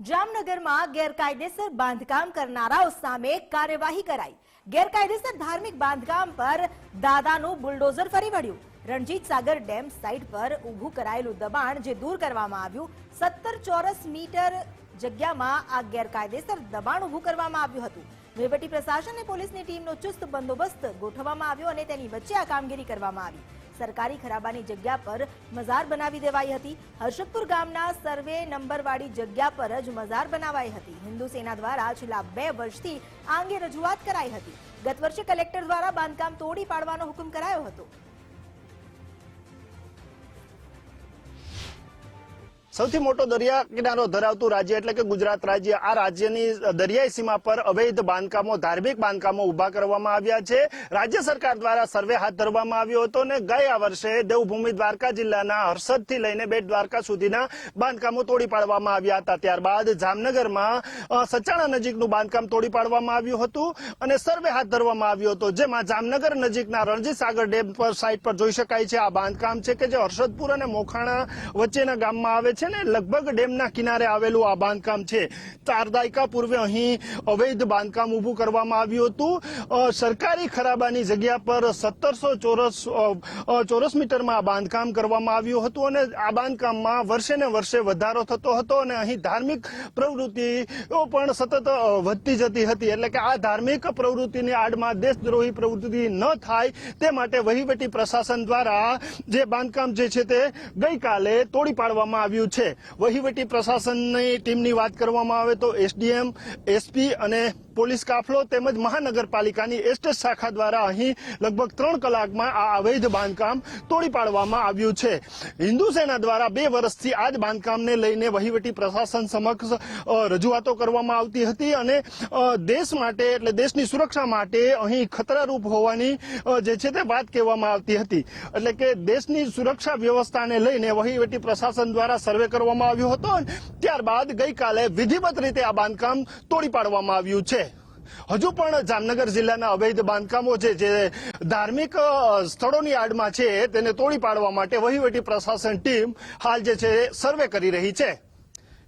જામનગરમાં ગેરકાયદેસર બાંધકામ કરનારાઓ સામે કાર્યવાહી કરાઈ. ગેરકાયદેસર ધાર્મિક બાંધકામ પર દાદાનું બુલડોઝર ફરી વળ્યું. રણજીત સાગર ડેમ સાઇટ પર ઊભું કરાયેલું દબાણ જે દૂર કરવામાં આવ્યું, સત્તર ચોરસ મીટર જગ્યામાં આ ગેરકાયદેસર દબાણ ઊભું કરવામાં આવ્યું હતું. વહીવટી પ્રશાસન અને પોલીસની ટીમનો ચુસ્ત બંદોબસ્ત ગોઠવવામાં આવ્યો અને તેની વચ્ચે આ કામગીરી કરવામાં આવી. સરકારી ખરાબાની જગ્યા પર મઝાર બનાવી દેવાઈ હતી. હર્ષદપુર ગામના સર્વે નંબરવાળી જગ્યા પર જ મઝાર બનાવાઈ હતી. હિન્દુ સેના દ્વારા છેલ્લા બે વર્ષથી આ અંગે રજૂઆત કરાઈ હતી. ગત વર્ષે કલેક્ટર દ્વારા બાંધકામ તોડી પાડવાનો હુકમ કરાયો હતો. સૌથી મોટો દરિયા કિનારો ધરાવતું રાજ્ય એટલે કે ગુજરાત રાજ્ય, આ રાજ્યની દરિયાઈ સીમા પર અવૈધ બાંધકામો, ધાર્મિક બાંધકામો ઊભા કરવામાં આવ્યા છે. રાજ્ય સરકાર દ્વારા સર્વે હાથ ધરવામાં આવ્યો હતો અને ગયા વર્ષે દેવભૂમિ દ્વારકા જિલ્લાના હર્ષદથી લઈને બેટ દ્વારકા સુધીના બાંધકામો તોડી પાડવામાં આવ્યા હતા. ત્યારબાદ જામનગરમાં સચાણા નજીકનું બાંધકામ તોડી પાડવામાં આવ્યું હતું અને સર્વે હાથ ધરવામાં આવ્યો હતો, જેમાં જામનગર નજીકના રણજીત સાગર ડેમ પર સાઇટ પર જોઈ શકાય છે. આ બાંધકામ છે કે જે હર્ષદપુર અને મોખાણા વચ્ચેના ગામમાં આવે છે. ને, લગભગ ડેમના કિનારે આવેલું આ બાંધકામ છે. ચાર દાયકા પૂર્વે અહીં અવૈધ બાંધકામ ઊભું કરવામાં આવ્યું હતું. સરકારી ખરાબાની જગ્યા પર સત્તરસો ચોરસ ચોરસ મીટરમાં આ બાંધકામ કરવામાં આવ્યું હતું અને આ બાંધકામમાં વર્ષે ને વર્ષે વધારો થતો હતો અને અહીં ધાર્મિક પ્રવૃત્તિઓ પણ સતત વધતી જતી હતી. એટલે કે આ ધાર્મિક પ્રવૃત્તિની આડમાં દેશદ્રોહી પ્રવૃત્તિ ન થાય તે માટે વહીવટી પ્રશાસન દ્વારા જે બાંધકામ જે છે તે ગઈકાલે તોડી પાડવામાં આવ્યું છે. વહીવટી પ્રશાસનની ટીમની વાત કરવામાં આવે તો એસડીએમ એસપી અને પોલીસ કાફલો તેમજ મહાનગરપાલિકાની એસ્ટેટ શાખા દ્વારા અહીં લગભગ ત્રણ કલાકમાં આ અવૈધ બાંધકામ તોડી પાડવામાં આવ્યું છે. હિન્દુ સેના દ્વારા બે વર્ષથી આ જ બાંધકામને લઈને વહીવટી પ્રશાસન સમક્ષ રજૂઆતો કરવામાં આવતી હતી અને દેશ માટે એટલે દેશની સુરક્ષા માટે અહીં ખતરારૂપ હોવાની જે છે તે વાત કહેવામાં આવતી હતી. એટલે કે દેશની સુરક્ષા વ્યવસ્થાને લઈને વહીવટી પ્રશાસન દ્વારા સર્વે કરવામાં આવ્યો હતો ત્યારબાદ ગઈકાલે વિધિવત રીતે આ બાંધકામ તોડી પાડવામાં આવ્યું છે. હજુ પણ જામનગર જિલ્લાના અવૈધ બાંધકામો છે, જે ધાર્મિક સ્થળોની આડમાં છે, તેને તોડી પાડવા માટે વહીવટી પ્રશાસન ટીમ હાલ જે છે, સર્વે કરી રહી છે.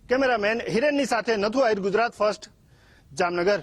કેમેરામેન હિરેનની સાથે નથુ આહિર, ગુજરાત ફર્સ્ટ, જામનગર.